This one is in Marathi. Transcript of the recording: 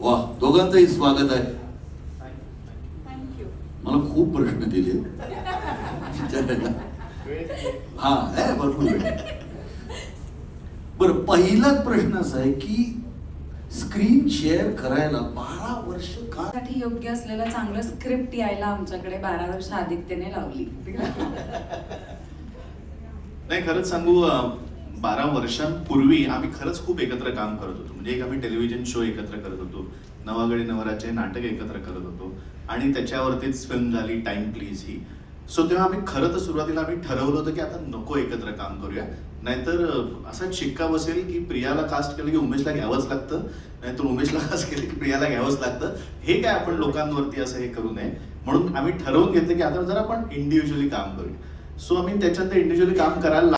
दोघांचंही स्वागत आहे. मला खूप प्रश्न दिले. हा भरपूर. बरं पहिलाच प्रश्न असा आहे की स्क्रीन शेअर करायला बारा वर्ष का साठी योग्य असलेलं चांगलं स्क्रिप्ट यायला आमच्याकडे बारा वर्ष आदित्यने लावली. नाही खरंच सांगू बारा वर्षांपूर्वी आम्ही खरंच खूप एकत्र काम करत होतो. म्हणजे एक आम्ही टेलिव्हिजन शो एकत्र करत होतो. नवागडी नवराचे नाटक एकत्र करत होतो. आणि त्याच्यावरतीच फिल्म झाली टाइम प्लीज ही. सो तेव्हा आम्ही खरं तर सुरुवातीला आम्ही ठरवलं होतं की आता नको एकत्र काम करूया. नाहीतर असा शिक्का बसेल की प्रियाला कास्ट केलं की उमेशला घ्यावंच लागतं. नाहीतर उमेशला कास्ट केलं की प्रियाला घ्यावंच लागतं. हे काय आपण लोकांवरती असं हे करू नये. म्हणून आम्ही ठरवून घेतलं की आता जर आपण इंडिव्हिज्युअली काम करूया. सो आम्ही त्याच्यात इंडिव्हिज्युअली काम करायला